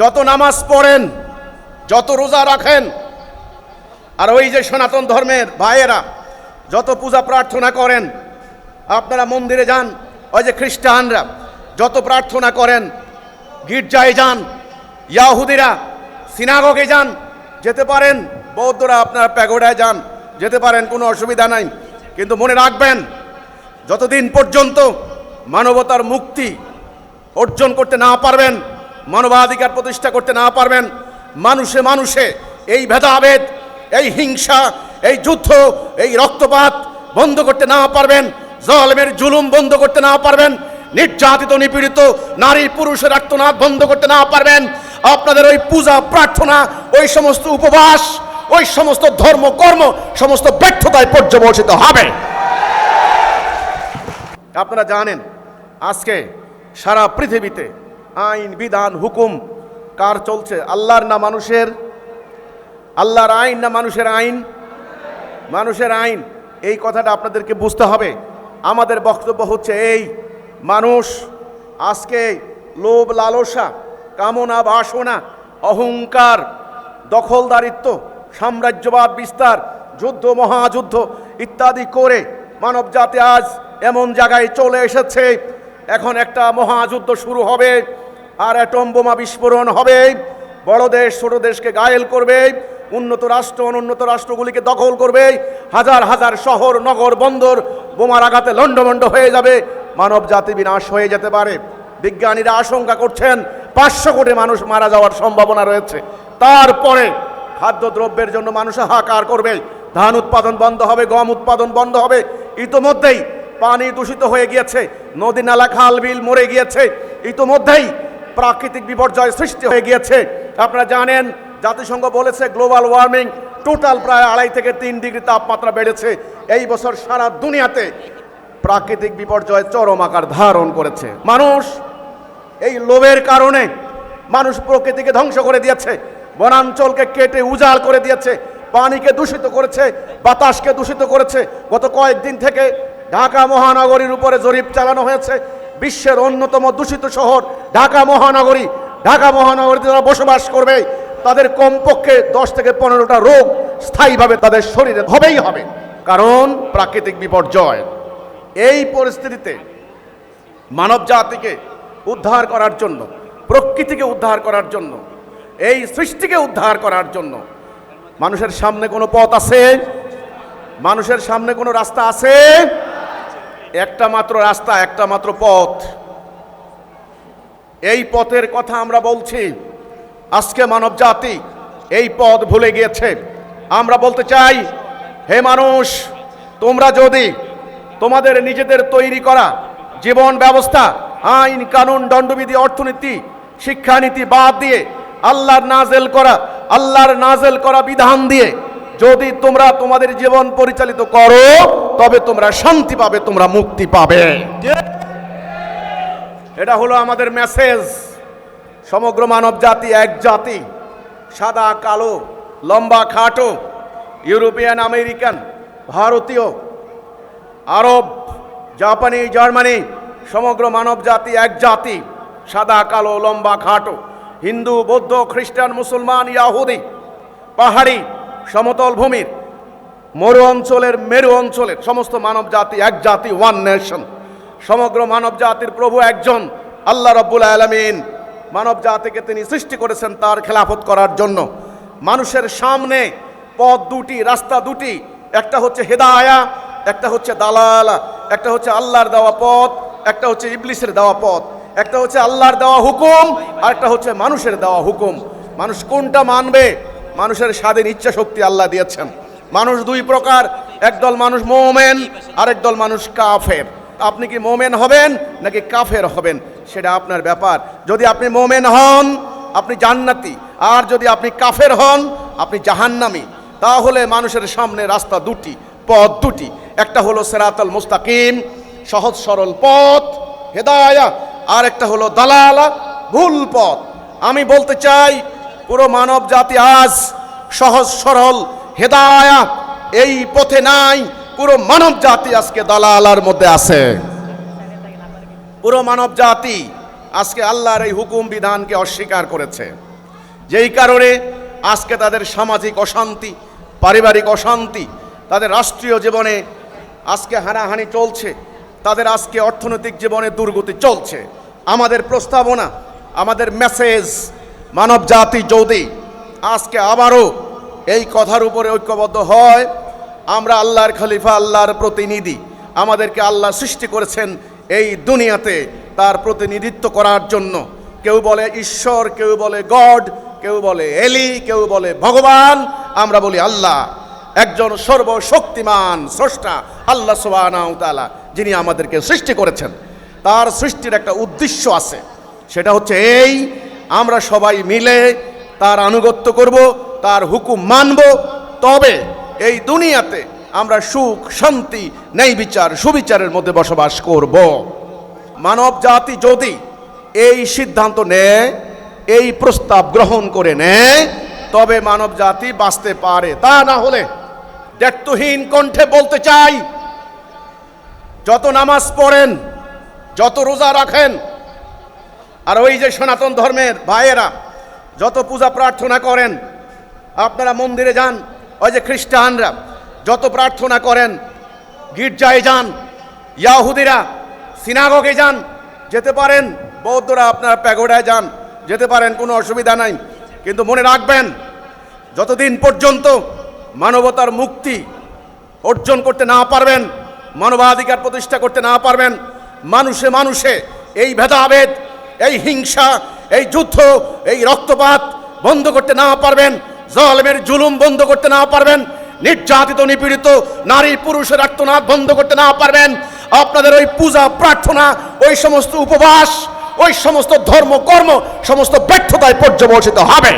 যত নামাজ পড়েন, যত রোজা রাখেন, আর ওই যে সনাতন ধর্মের ভাইয়েরা যত পূজা প্রার্থনা করেন, আপনারা মন্দিরে যান, ওই যে খ্রিস্টানরা যত প্রার্থনা করেন, গির্জায় যান, ইয়াহুদিরা সিনাগগে যান, যেতে পারেন, বৌদ্ধরা আপনার প্যাগোডায় যান, যেতে পারেন, কোনো অসুবিধা নাই। কিন্তু মনে রাখবেন, যতদিন পর্যন্ত মানবতার মুক্তি অর্জন করতে না পারবেন মানবাধিকার প্রতিষ্ঠা করতে না পারবেন, মানুষে মানুষে এই ভেদাভেদ, এই হিংসা, এই যুদ্ধ, এই রক্তপাত বন্ধ করতে না পারবেন জলমের জুলুম বন্ধ করতে না পারবেন, নির্যাতিত, নিপীড়িত নারী পুরুষের আত্মনাদ বন্ধ করতে না পারবেন। আপনাদের ওই পূজা, প্রার্থনা, ওই সমস্ত উপবাস, ওই সমস্ত ধর্ম, কর্ম, সমস্ত ব্যর্থতায় পর্যবসিত হবে। আপনারা জানেন, আজকে সারা পৃথিবীতে আইন, বিধান, হুকুম, কার চলছে? আল্লাহর না মানুষের? আল্লাহর আইন না মানুষের আইন? মানুষের আইন। এই কথাটা আপনাদেরকে বুঝতে হবে। আমাদের বক্তব্য হচ্ছে এই, মানুষ আজকে লোভ, লালসা, কামনা, বাসনা, অহংকার, দখলদারিত্ব, সাম্রাজ্যবাদ বিস্তার, যুদ্ধ, মহাযুদ্ধ ইত্যাদি করে মানব জাতি আজ এমন জায়গায় চলে এসেছে। এখন একটা মহাযুদ্ধ শুরু হবে। আর অ্যাটম বোমা বিস্ফোরণ হবে। বড় দেশ, ছোট দেশকে গায়েল করবে। উন্নত রাষ্ট্র, অনুন্নত রাষ্ট্রগুলিকে দখল করবে। হাজার হাজার শহর, নগর, বন্দর বোমার আঘাতে লণ্ডভণ্ড হয়ে যাবে। মানব জাতি বিনাশ হয়ে যেতে পারে। বিজ্ঞানীরা আশঙ্কা করছেন, পাঁচশো কোটি মানুষ মারা যাওয়ার সম্ভাবনা রয়েছে। তারপরে খাদ্যদ্রব্যের জন্য মানুষ হাহাকার করবে। ধান উৎপাদন বন্ধ হবে, গম উৎপাদন বন্ধ হবে। ইতোমধ্যেই পানি দূষিত হয়ে গিয়েছে। নদী, নালা, খাল, বিল মরে গিয়েছে। ইতোমধ্যেই প্রাকৃতিক বিপর্যয় সৃষ্টি হয়ে গিয়েছে। আপনারা জানেন, জাতিসংঘ বলেছে গ্লোবাল ওয়ার্মিং টোটাল প্রায় আড়াই থেকে তিন ডিগ্রি তাপমাত্রা বেড়েছে। এই বছর সারা দুনিয়াতে প্রাকৃতিক বিপর্যয় চরম আকার ধারণ করেছে। মানুষ এই লোভের কারণে মানুষ প্রকৃতিকে ধ্বংস করে দিয়েছে। বনাঞ্চলকে কেটে উজাড় করে দিয়েছে। পানিকে দূষিত করেছে। বাতাসকে দূষিত করেছে। গত কয়েকদিন থেকে ঢাকা মহানগরীর উপরে জরিপ চালানো হয়েছে। বিশ্বের অন্যতম দূষিত শহর ঢাকা মহানগরী। ঢাকা মহানগরীতে যারা বসবাস করবে, তাদের কমপক্ষে দশ থেকে পনেরোটা রোগ স্থায়ীভাবে তাদের শরীরে হবেই হবে। কারণ প্রাকৃতিক বিপর্যয়, এই পরিস্থিতিতে মানব জাতিকে উদ্ধার করার জন্য, প্রকৃতিকে উদ্ধার করার জন্য, এই সৃষ্টিকে উদ্ধার করার জন্য মানুষের সামনে কোনো পথ আছে? মানুষের সামনে কোনো রাস্তা আছে? একটা মাত্র রাস্তা, একটা মাত্র পথ। এই পথের কথা আমরা বলছি, আজকে মানব জাতি এই পথ ভুলে গিয়েছে। আমরা বলতে চাই, হে মানুষ, তোমরা যদি তোমাদের নিজেদের তৈরি করা জীবন ব্যবস্থা, আইন, কানুন, দণ্ডবিধি, অর্থনীতি, শিক্ষানীতি বাদ দিয়ে আল্লাহর নাজেল করা, আল্লাহর নাজেল করা বিধান দিয়ে যদি তোমরা তোমাদের জীবন পরিচালিত করো, তবে তোমরা শান্তি পাবে, তোমরা মুক্তি পাবে। এটা হলো আমাদের মেসেজ সমগ্র মানব জাতি এক জাতি, সাদা, কালো, লম্বা, খাটো, ইউরোপিয়ান, আমেরিকান, ভারতীয়, আরব, জাপানি, জার্মানি, সমগ্র মানব জাতি এক জাতি, সাদা, কালো, লম্বা, খাটো, হিন্দু, বৌদ্ধ, খ্রিস্টান, মুসলমান, ইয়াহুদি, পাহাড়ি সমতল ভূমির মরু অঞ্চলের মেরু অঞ্চলের সমস্ত মানব জাতি এক জাতি ওয়ান নেশন সমগ্র মানব জাতির প্রভু একজন, আল্লাহ রব্বুল আলমিন। মানব জাতিকে তিনি সৃষ্টি করেছেন তার খেলাফত করার জন্য। মানুষের সামনে পথ দুটি, রাস্তা দুটি, একটা হচ্ছে হেদায়া, একটা হচ্ছে দালালা, একটা হচ্ছে আল্লাহর দেওয়া পথ, একটা হচ্ছে ইবলিসের দেওয়া পথ। একটা হচ্ছে আল্লাহর দেওয়া হুকুম, আর একটা হচ্ছে মানুষের দেওয়া হুকুম। মানুষ কোনটা মানবে? মানুষের স্বাধীন ইচ্ছা শক্তি আল্লাহ দিয়েছেন। মানুষ দুই প্রকার, একদল মানুষ মোমেন, আরেক দল মানুষ কাফের। আপনি কি মোমেন হবেন নাকি কাফের হবেন? সেটা আপনার ব্যাপার। যদি আপনি মোমেন হন, আপনি জান্নাতি। আর যদি আপনি কাফের হন, আপনি জাহান্নামি। তাহলে মানুষের সামনে রাস্তা দুটি, পথ দুটি। একটা হলো সেরাতল মুস্তাকিম, সহজ সরল পথ হেদায়া আর একটা হলো দালালা, ভুল পথ। আমি বলতে চাই পুরো মানব জাতি আজ সহজ, সরল হেদায়া এই পথে নাই। পুরো মানব জাতি আজকে দালালার মধ্যে আছে। পুরো মানব জাতি আজকে আল্লাহর এই হুকুম বিধানকে অস্বীকার করেছে। যেই কারণে আজকে তাদের সামাজিক অশান্তি, পারিবারিক অশান্তি, তাদের রাষ্ট্রীয় জীবনে আজকে হানাহানি চলছে, তাদের আজকে অর্থনৈতিক জীবনে দুর্গতি চলছে। আমাদের প্রস্তাবনা, আমাদের মেসেজ মানব জাতি যদি আজকে আবারও এই কথার উপরে ঐক্যবদ্ধ হয়, আমরা আল্লাহর খলিফা, আল্লাহর প্রতিনিধি, আমাদেরকে আল্লাহ সৃষ্টি করেছেন এই দুনিয়াতে তার প্রতিনিধিত্ব করার জন্য। কেউ বলে ঈশ্বর, কেউ বলে গড, কেউ বলে এলি, কেউ বলে ভগবান। আমরা বলি আল্লাহ, একজন সর্বশক্তিমান স্রষ্টা, আল্লাহ ওয়া যিনি আমাদেরকে সৃষ্টি করেছেন। তার সৃষ্টির একটা উদ্দেশ্য আছে, সেটা হচ্ছে এই আমরা সবাই মিলে তার আনুগত্য করব, তার হুকুম মানব। তবে এই দুনিয়াতে আমরা সুখ, শান্তি, ন্যায় বিচার, সুবিচারের মধ্যে বসবাস করব। মানব জাতি যদি এই সিদ্ধান্ত নেয়, এই প্রস্তাব গ্রহণ করে নেয়, তবে মানব জাতি বাঁচতে পারে। তা না হলে দায়িত্বহীন কণ্ঠে বলতে চাই, যত নামাজ পড়েন, যত রোজা রাখেন আর ওই যে সনাতন ধর্মের ভাইয়েরা, যত পূজা প্রার্থনা করেন, আপনারা মন্দিরে যান, ওই যে খ্রিস্টানরা, যত প্রার্থনা করেন, গির্জায় যান, ইয়াহুদিরা, সিনাগগে যান, যেতে পারেন, বৌদ্ধরা আপনারা প্যাগোডায় যান, যেতে পারেন, কোনো অসুবিধা নাই। কিন্তু মনে রাখবেন, যতদিন পর্যন্ত মানবতার মুক্তি অর্জন করতে না পারবেন, মানবাধিকার প্রতিষ্ঠা করতে না পারবেন, মানুষে মানুষে এই ভেদাভেদ এই হিংসা, এই যুদ্ধ, এই রক্তপাত বন্ধ করতে না পারবেন, জলমের জুলুম বন্ধ করতে না পারবেন, নির্যাতিত, নিপীড়িত নারী পুরুষের আত্মনাদ বন্ধ করতে না পারবেন। আপনাদের ওই পূজা, প্রার্থনা, ওই সমস্ত উপবাস, ওই সমস্ত ধর্ম, কর্ম, সমস্ত ব্যর্থতায় পর্যবসিত হবে।